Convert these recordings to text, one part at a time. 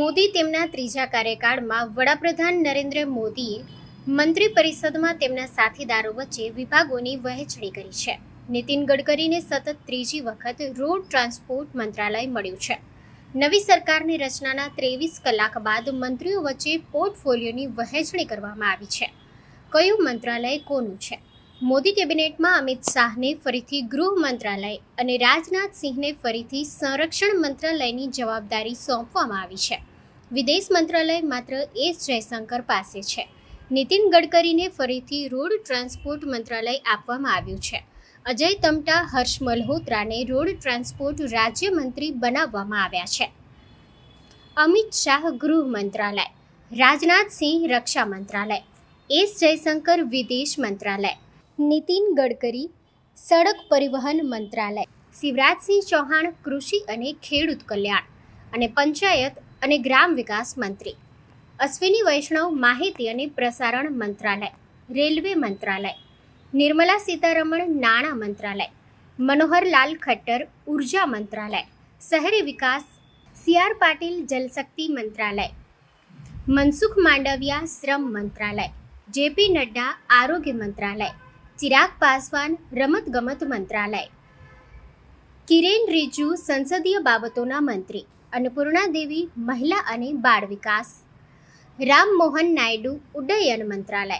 મોદી તેમના ત્રીજા કાર્યકાળમાં વડાપ્રધાન નરેન્દ્ર મોદીએ મંત્રી પરિષદમાં તેમના સાથીદારો વચ્ચે વિભાગોની વહેંચણી કરી છે. નીતિન ગડકરીને સતત ત્રીજી વખત રોડ ટ્રાન્સપોર્ટ મંત્રાલય મળ્યું છે. નવી સરકારની રચનાના ત્રેવીસ કલાક બાદ મંત્રીઓ વચ્ચે પોર્ટફોલિયોની વહેંચણી કરવામાં આવી છે. કયું મંત્રાલય કોનું છે? મોદી કેબિનેટમાં અમિત શાહને ફરીથી ગૃહ મંત્રાલય અને રાજનાથ સિંહને ફરીથી સંરક્ષણ મંત્રાલયની જવાબદારી સોંપવામાં આવી છે. વિદેશ મંત્રાલય માત્ર એસ જયશંકર પાસે છે. નીતિન ગડકરીને ફરીથી રોડ ટ્રાન્સપોર્ટ મંત્રાલય આપવામાં આવ્યું છે. અજય તમટા, હર્ષ મલ્હોત્રાને રોડ ટ્રાન્સપોર્ટ રાજ્યમંત્રી બનાવવામાં આવ્યા છે. અમિત શાહ ગૃહ મંત્રાલય રાજનાથસિંહ રક્ષા મંત્રાલય, એસ જયશંકર વિદેશ મંત્રાલય, નીતિન ગડકરી સડક પરિવહન મંત્રાલય, શિવરાજસિંહ ચૌહાણ કૃષિ અને ખેડૂત કલ્યાણ અને પંચાયત અને ગ્રામ વિકાસ મંત્રી. અશ્વિની વૈષ્ણવ માહિતી અને પ્રસારણ મંત્રાલય, રેલવે મંત્રાલય, નિર્મલા સીતારમણ નાણાં મંત્રાલય, મનોહરલાલ ખટ્ટર ઊર્જા મંત્રાલય, શહેરી વિકાસ, સી આર પાટીલ જલશક્તિ મંત્રાલય, મનસુખ માંડવિયા શ્રમ મંત્રાલય જેપી નડ્ડા આરોગ્ય મંત્રાલય, ચિરાગ પાસવાન રમતગમત મંત્રાલય કિરેન રિજુ, સંસદીય બાબતોના મંત્રી, અન્નપૂર્ણા દેવી, મહિલા અને બાળ વિકાસ. રામ મોહન નાયડુ, ઉડ્ડયન મંત્રાલય.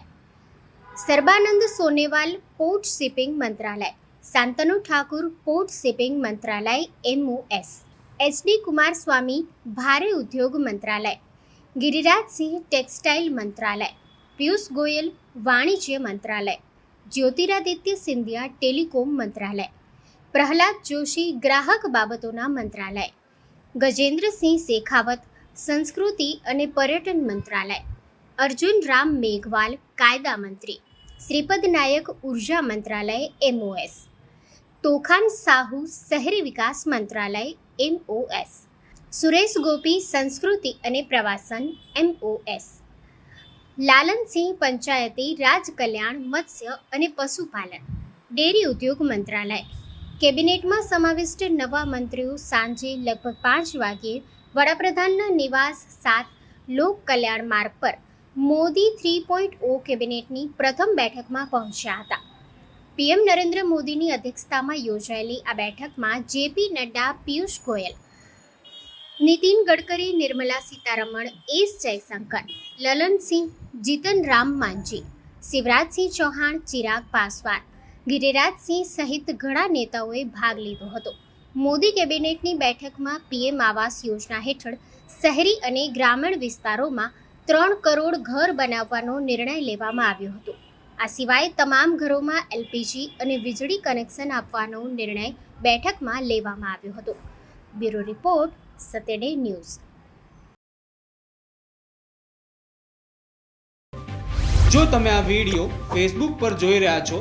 સર્બાનંદ સોનેવાલ, પોર્ટ શિપિંગ મંત્રાલય. શાંતનુ ઠાકુર, પોર્ટ શિપિંગ મંત્રાલય, એમઓએસ. એચડી કુમારસ્વામી, ભારે ઉદ્યોગ મંત્રાલય. ગિરિરાજસિંહ, ટેક્સટાઇલ મંત્રાલય. પિયુષ ગોયલ, વાણિજ્ય મંત્રાલય. જ્યોતિરાદિત્ય સિંધિયા, ટેલિકોમ મંત્રાલય. પ્રહલાદ જોશી ગ્રાહક બાબતોના મંત્રાલય. ગજેન્દ્રસિંહ શેખાવત, સંસ્કૃતિ અને પર્યટન મંત્રાલય. અર્જુન રામ મેઘવાલ, કાયદા મંત્રી. શ્રીપદ નાયક ઊર્જા મંત્રાલય, એમઓએસ. તોખાન સાહુ, શહેરી વિકાસ મંત્રાલય, એમઓએસ. સુરેશ ગોપી, સંસ્કૃતિ અને પ્રવાસન, એમઓએસ. લાલનસિંહ પંચાયતી, રાજકલ્યાણ, મત્સ્ય અને પશુપાલન. ડેરી ઉદ્યોગ મંત્રાલય. કેબિનેટમાં સમાવિષ્ટ નવા મંત્રીઓ સાંજે લગભગ પાંચ વાગ્યે વડાપ્રધાનના નિવાસ સાત લોક કલ્યાણ માર્ગ પર મોદી થ્રી પોઈન્ટ ઓ કેબિનેટની પ્રથમ બેઠકમાં પહોંચ્યા હતા. પીએમ નરેન્દ્ર મોદીની અધ્યક્ષતામાં યોજાયેલી આ બેઠકમાં J P Nadda, Piyush Goyal, Nitin Gadkari, Nirmala Sitharaman, S Jaishankar, Lalan Singh Jitan Ram Manjhi, Shivraj Singh Chouhan, Chirag Paswan Giriraj Singh સહિત ઘણા નેતાઓએ ભાગ લીધો હતો. મોદી કેબિનેટની બેઠકમાં પીએમ આવાસ યોજના હેઠળ શહેરી અને ગ્રામીણ વિસ્તારોમાં ત્રણ કરોડ ઘર બનાવવાનો નિર્ણય લેવામાં આવ્યો હતો. આ સિવાય તમામ ઘરોમાં એલપીજી અને વીજળી કનેક્શન આપવાનો નિર્ણય બેઠકમાં લેવામાં આવ્યો હતો. બ્યુરો રિપોર્ટ સતેડે ન્યૂઝ. જો તમે આ વીડિયો ફેસબુક પર જોઈ રહ્યા છો